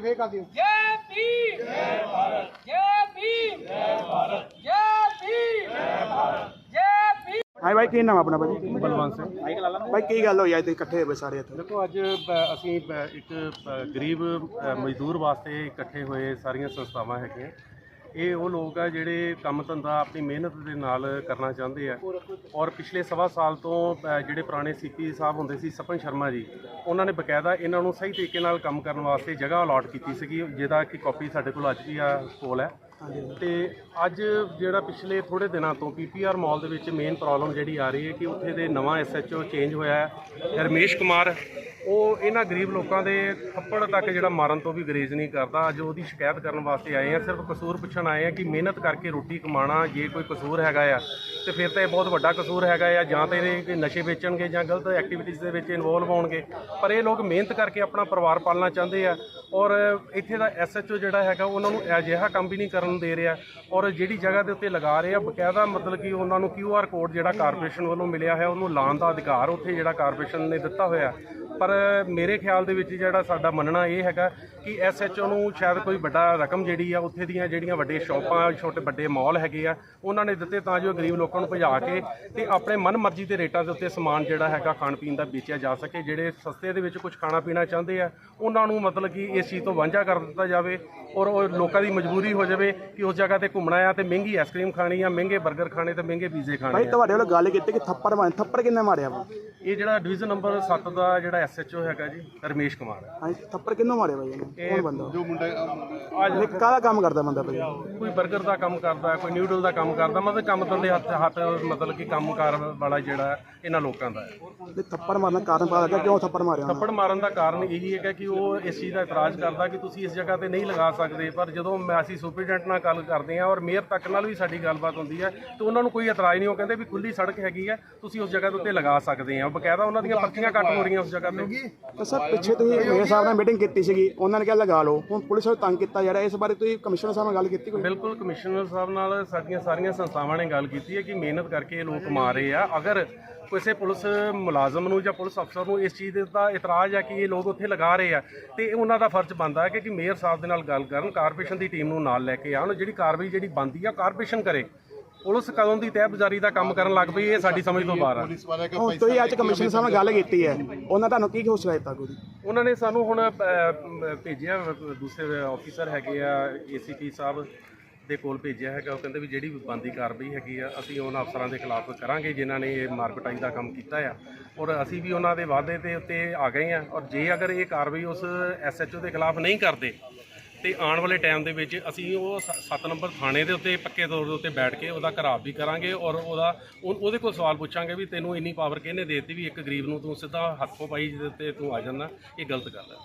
ਕਰ ਦਿਓ। ਜੈ ਭੀਮ। ਜੈ ਭਾਰਤ ਜੈ ਭੀਮ। ਜੈ ਭਾਰਤ ਜੈ ਭੀਮ। ਜੈ ਭਾਰਤ ਜੈ ਭੀਮ। ਹਾਂ ਭਾਈ ਕੀ ਨਾਮ ਆਪਣਾ ਭਾਜੀ ਬਲਵੰਤ ਸਿੰਘ। ਭਾਈ ਕੀ ਗੱਲ ਹੋਈ ਅੱਜ ਤੁਸੀਂ ਇਕੱਠੇ ਹੋਏ ਸਾਰੇ ਇੱਥੇ? ਦੇਖੋ ਅੱਜ ਬ- ਅਸੀਂ ਬ- ਇੱਕ ਬ- ਗਰੀਬ ਅ, ਮਜ਼ਦੂਰ ਵਾਸਤੇ ਇਕੱਠੇ ਹੋਏ ਸਾਰੀਆਂ ਸੰਸਥਾਵਾਂ ਹੈਗੀਆਂ। ਇਹ ਉਹ ਲੋਕ ਆ ਜਿਹੜੇ ਕੰਮ ਧੰਦਾ ਆਪਣੀ ਮਿਹਨਤ ਦੇ ਨਾਲ ਕਰਨਾ ਚਾਹੁੰਦੇ ਆ। ਔਰ ਪਿਛਲੇ ਸਵਾ ਸਾਲ ਤੋਂ ਜਿਹੜੇ ਪੁਰਾਣੇ ਸੀਪੀ ਸਾਹਿਬ ਹੁੰਦੇ ਸੀ, ਸਪਨ ਸ਼ਰਮਾ ਜੀ, ਉਹਨਾਂ ਨੇ ਬਕਾਇਦਾ ਇਹਨਾਂ ਨੂੰ ਸਹੀ ਤਰੀਕੇ ਨਾਲ ਕੰਮ ਕਰਨ ਵਾਸਤੇ ਜਗ੍ਹਾ ਅਲਾਟ ਕੀਤੀ ਸੀਗੀ, ਜਿਹਦਾ ਕਿ ਕਾਪੀ ਸਾਡੇ ਕੋਲ ਅੱਜ ਵੀ ਆ, ਕੋਲ ਹੈ। ਤੇ ਅੱਜ ਜਿਹੜਾ ਪਿਛਲੇ ਥੋੜੇ ਦਿਨਾਂ ਤੋਂ ਪੀਪੀਆਰ ਮਾਲ ਦੇ ਵਿੱਚ ਮੇਨ ਪ੍ਰੋਬਲਮ ਜਿਹੜੀ ਆ ਰਹੀ ਹੈ ਕਿ ਉੱਥੇ ਦੇ ਨਵਾਂ ਐਸਐਚਓ ਚੇਂਜ ਹੋਇਆ ਹੈ। ਰਮੇਸ਼ ਕੁਮਾਰ ਉਹ ਇਹਨਾਂ ਗਰੀਬ ਲੋਕਾਂ ਦੇ ਥੱਪੜ ਤੱਕ ਜਿਹੜਾ ਮਾਰਨ ਤੋਂ ਵੀ ਗਰੇਜ਼ ਨਹੀਂ ਕਰਦਾ। ਅੱਜ ਉਹਦੀ ਸ਼ਿਕਾਇਤ ਕਰਨ ਵਾਸਤੇ ਆਏ ਆ। ਸਿਰਫ ਕਸੂਰ ਪੁੱਛਣ ਆਏ ਆ ਕਿ ਮਿਹਨਤ ਕਰਕੇ ਰੋਟੀ ਕਮਾਣਾ ਜੇ ਕੋਈ ਕਸੂਰ ਹੈਗਾ ਆ, ਤੇ ਫਿਰ ਤਾਂ ਇਹ ਬਹੁਤ ਵੱਡਾ ਕਸੂਰ ਹੈਗਾ ਆ। ਜਾਂ ਤਾਂ ਇਹ ਕੋਈ ਨਸ਼ੇ ਵੇਚਣਗੇ ਜਾਂ ਗਲਤ ਐਕਟੀਵਿਟੀਜ਼ ਦੇ ਵਿੱਚ ਇਨਵੋਲਵ ਹੋਣਗੇ। ਪਰ ਇਹ ਲੋਕ ਮਿਹਨਤ ਕਰਕੇ ਆਪਣਾ ਪਰਿਵਾਰ ਪਾਲਣਾ ਚਾਹੁੰਦੇ ਆ। ਔਰ ਇੱਥੇ ਦਾ ਐਸਐਚਓ ਜਿਹੜਾ ਹੈਗਾ, ਉਹਨਾਂ ਨੂੰ ਅਜਿਹਾ ਕੰਮ ਵੀ ਨਹੀਂ ਕਰਨ ਦੇ ਰਿਹਾ। ਔਰ ਜਿਹੜੀ ਜਗ੍ਹਾ ਦੇ ਉੱਤੇ ਲਗਾ ਰਹੇ ਆ, ਬਕਾਇਦਾ ਮਤਲਬ ਕਿ ਉਹਨਾਂ ਨੂੰ ਕਿਊਆਰ ਕੋਡ ਜਿਹੜਾ ਕਾਰਪੋਰੇਸ਼ਨ ਵੱਲੋਂ ਮਿਲਿਆ ਹੈ, ਉਹਨੂੰ ਲਾਉਣ ਦਾ ਅਧਿਕਾਰ ਉੱਥੇ ਜਿਹੜਾ ਕਾਰਪੋਰੇਸ਼ਨ ਨੇ ਦਿੱਤਾ ਹੋਇਆ। ਪਰ ਮੇਰੇ ਖਿਆਲ ਦੇ ਵਿੱਚ ਜਿਹੜਾ ਸਾਡਾ ਮੰਨਣਾ ਇਹ ਹੈਗਾ ਕਿ ਐਸਐਚਓ ਨੂੰ ਸ਼ਾਇਦ ਕੋਈ ਵੱਡਾ ਰਕਮ ਜਿਹੜੀ ਆ, ਉੱਥੇ ਦੀਆਂ ਜਿਹੜੀਆਂ ਵੱਡੇ ਸ਼ਾਪਾਂ, ਛੋਟੇ ਵੱਡੇ ਮਾਲ ਹੈਗੇ ਆ, ਉਹਨਾਂ ਨੇ ਦਿੱਤੇ ਤਾਂ ਜੋ ਗਰੀਬ ਲੋਕਾਂ ਨੂੰ ਭਜਾ ਕੇ ਤੇ ਆਪਣੇ ਮਨਮਰਜ਼ੀ ਦੇ ਰੇਟਾਂ ਦੇ ਉੱਤੇ ਸਮਾਨ ਜਿਹੜਾ ਹੈਗਾ ਖਾਣ ਪੀਣ ਦਾ ਵੇਚਿਆ ਜਾ ਸਕੇ, ਜਿਹੜੇ ਸਸਤੇ ਦੇ ਵਿੱਚ ਕੁਝ ਖਾਣਾ ਪੀਣਾ ਚਾਹੁੰਦੇ ਆ, ਉਹਨਾਂ ਨੂੰ ਮਤਲਬ ਕਿ ਇਸ ਚੀਜ਼ ਤੋਂ ਵਾਂਝਾ ਕਰ ਦਿੱਤਾ ਜਾਵੇ ਔਰ ਉਹ ਲੋਕਾਂ ਦੀ ਮਜਬੂਰੀ ਹੋ ਜਾਵੇ ਕਿ ਉਸ ਜਗ੍ਹਾ ਤੇ ਘੁੰਮਣਾ ਆ ਤੇ ਮਹਿੰਗੀ ਆਈਸਕ੍ਰੀਮ ਖਾਣੀ ਆ ਮਹਿੰਗੇ 버ਗਰ ਖਾਣੇ ਤੇ ਮਹਿੰਗੇ ਪੀਜ਼ੇ ਖਾਣੇ ਭਾਈ ਆ। ਤੁਹਾਡੇ ਵੱਲੋਂ ਗੱਲ ਕੀਤੀ ਕਿ ਥੱਪੜ ਮਾਰ ਥੱਪੜ ਕਿੰਨੇ ਮਾਰਿਆ ਵਾ ਇਹ ਜਿਹੜਾ ਡਿਵੀਜ਼ਨ ਨੰਬਰ 7 ਦਾ ਜਿਹੜਾ ਐਸਐਚਓ ਹੈਗਾ ਜੀ ਰਮੇਸ਼ ਕੁਮਾਰ। ਹਾਂ ਥੱਪੜ ਕਿੰਨੋਂ ਮਾਰਿਆ ਭਾਈ ਇਹਨੇ? ਕੌਣ ਬੰਦਾ? ਜੋ ਮੁੰਡਾ ਅੱਜ ਕਾਹਦਾ ਕੰਮ ਕਰਦਾ ਬੰਦਾ ਭਾਈ ਕੋਈ 버ਗਰ ਦਾ ਕੰਮ ਕਰਦਾ ਕੋਈ ਨਿਊਡਲ ਦਾ ਕੰਮ ਕਰਦਾ ਮਤਲਬ ਕੰਮ ਧੰਦੇ ਹੱਥ ਹੱਥ ਮਤਲਬ ਕਿ ਕੰਮਕਾਰ ਵਾਲਾ ਜਿਹੜਾ ਇਹਨਾਂ ਲੋਕਾਂ ਦਾ ਹੈ। ਥੱਪੜ ਮਾਰਨ ਦਾ ਕਾਰਨ ਪਤਾ ਲੱਗਾ ਕਿਉਂ ਥੱਪੜ ਮਾਰਿਆ? ਥੱਪੜ ਮਾਰਨ ਦਾ ਕਾਰਨ ਇਹੀ ਹੈਗਾ ਕਿ ਉਹ ਇਸ ਚੀਜ਼ ਦਾ ਇਤਰਾਜ਼ ਕਰਦਾ ਕਿ ਤੁਸੀਂ ਇਸ ਜਗ੍ਹਾ ਤੇ ਨਹੀਂ ਲਗਾ ਸਕਦੇ ਪਰ ਜਦੋਂ ਮੈਂ ਅਸੀਂ ਸੁਪਰਡੈਂਟ ਨਾਲ ਗੱਲ ਕਰਦੇ ਹਾਂ ਔਰ ਮੇਅਰ ਤੱਕ ਨਾਲ ਵੀ ਸਾਡੀ ਗੱਲਬਾਤ ਹੁੰਦੀ ਹੈ ਤੇ ਉਹਨਾਂ ਨੂੰ ਕੋਈ ਇਤਰਾਜ਼ ਨਹੀਂ ਉਹ ਕਹਿੰਦੇ ਵੀ ਖੁੱਲੀ ਸੜਕ ਹੈਗੀ ਹੈ ਤੁਸੀਂ ਉਸ ਜਗ੍ਹਾ ਦੇ ਉੱਤੇ ਲਗਾ ਸਕਦੇ ਆ ਬਕਾਇਦਾ ਉਹਨਾਂ ਦੀਆਂ ਪਰਚੀਆਂ ਕੱਟ ਹੋ ਰਹੀਆਂ ਉਸ ਜਗ੍ਹਾ ਤੇ। ਤਾਂ ਸਰ ਪਿੱਛੇ ਤੁਸੀਂ ਮੇਰੇ ਸਾਹਿਬ ਨਾਲ ਮੀਟਿੰਗ ਕੀਤੀ ਸੀਗੀ ਉਹਨਾਂ ਨੇ ਕਿਹਾ ਲਗਾ ਲਓ ਹੁਣ ਪੁਲਿਸ ਨੂੰ ਤੰਗ ਕੀਤਾ ਜਾ ਰਿਹਾ ਇਸ ਬਾਰੇ ਤੁਸੀਂ ਕਮਿਸ਼ਨਰ ਸਾਹਿਬ ਨਾਲ ਗੱਲ ਕੀਤੀ ਕੋਈ? ਬਿਲਕੁਲ ਕਮਿਸ਼ਨਰ ਸਾਹਿਬ ਨਾਲ ਸਾਡੀਆਂ ਸਾਰੀਆਂ ਸੰਸਥਾਵਾਂ ਨੇ ਗੱਲ ਕੀਤੀ ਹੈ ਕਿ ਮਿਹਨਤ ਕਰਕੇ ਇਹ ਲੋਕ ਕਮਾ ਰਹੇ ਆ। ਅਗਰ ਕਿਸੇ ਪੁਲਿਸ ਮੁਲਾਜ਼ਮ ਨੂੰ ਜਾਂ ਪੁਲਿਸ ਅਫਸਰ ਨੂੰ ਇਸ ਚੀਜ਼ ਦਾ ਇਤਰਾਜ਼ ਹੈ ਕਿ ਇਹ ਲੋਕ ਉੱਥੇ ਲਗਾ ਰਹੇ ਆ? ਤੇ ਇਹ ਉਹਨਾਂ ਦਾ ਫਰਜ਼ ਬਣਦਾ ਹੈ ਕਿ ਕਿ ਮੇਅਰ ਸਾਹਿਬ ਦੇ ਨਾਲ ਗੱਲ ਕਰਨ ਕਾਰਪੋਰੇਸ਼ਨ ਦੀ ਟੀਮ ਨੂੰ ਨਾਲ ਲੈ ਕੇ ਆਉਣ ਜਿਹੜੀ ਕਾਰਵਾਈ ਜਿਹੜੀ ਬਣਦੀ ਆ ਕਾਰਪੋਰੇਸ਼ਨ ਕਰੇ। ਪੁਲਿਸ ਕਦੋਂ ਦੀ ਤਹਿਬਜ਼ਾਰੀ ਦਾ ਕੰਮ ਕਰਨ ਲੱਗ ਪਈ ਇਹ ਸਾਡੀ ਸਮਝ ਤੋਂ ਬਾਹਰ ਆ। ਹੁਣ ਤੁਸੀਂ ਅੱਜ ਕਮਿਸ਼ਨਰ ਸਾਹਿਬ ਨਾਲ ਗੱਲ ਕੀਤੀ ਹੈ। ਉਹਨਾਂ ਤੁਹਾਨੂੰ ਕੀ ਹੌਸਲਾ ਦਿੱਤਾ ਕੋਈ? ਉਹਨਾਂ ਨੇ ਸਾਨੂੰ ਹੁਣ ਭੇਜਿਆ ਦੂਸਰੇ ਆਫੀਸਰ ਹੈਗੇ ਆ ਏਸੀਪੀ ਸਾਹਿਬ। ਦੇ ਕੋਲ ਭੇਜਿਆ ਹੈਗਾ, ਉਹ ਕਹਿੰਦੇ ਵੀ ਜਿਹੜੀ ਵੀ ਬੰਦੀ ਕਾਰਵਾਈ ਹੈਗੀ ਆ, ਅਸੀਂ ਉਹਨਾਂ ਅਫਸਰਾਂ ਦੇ ਖਿਲਾਫ ਕਰਾਂਗੇ, ਜਿਨ੍ਹਾਂ ਨੇ ਇਹ ਮਾਰਕਟਾਈ ਦਾ ਕੰਮ ਕੀਤਾ ਆ। ਔਰ ਅਸੀਂ ਵੀ ਉਹਨਾਂ ਦੇ ਵਾਅਦੇ ਦੇ ਉੱਤੇ ਆ ਗਏ ਆ, ਔਰ ਜੇ ਅਗਰ ਇਹ ਕਾਰਵਾਈ ਉਸ ਐਸਐਚਓ ਦੇ ਖਿਲਾਫ ਨਹੀਂ ਕਰਦੇ, ਤੇ ਆਉਣ ਵਾਲੇ ਟਾਈਮ ਦੇ ਵਿੱਚ ਅਸੀਂ ਉਹ 7 ਨੰਬਰ ਥਾਣੇ ਦੇ ਉੱਤੇ, ਪੱਕੇ ਤੌਰ ਦੇ ਉੱਤੇ ਬੈਠ ਕੇ ਉਹਦਾ ਘਰਾਵ ਵੀ ਕਰਾਂਗੇ, ਔਰ ਉਹਦਾ ਉਹ- ਉਹਦੇ ਕੋਲ ਸਵਾਲ ਪੁੱਛਾਂਗੇ ਵੀ ਤੈਨੂੰ ਇੰਨੀ ਪਾਵਰ ਕਿਹਨੇ ਦੇਤੀ ਵੀ ਇੱਕ ਗਰੀਬ ਨੂੰ ਤੂੰ ਸਿੱਧਾ ਹੱਥੋਂ ਪਾਈ ਜਿਹਦੇ ਤੇ ਤੂੰ ਆ ਜਾਂਦਾ, ਇਹ ਗਲਤ ਗੱਲ ਹੈ।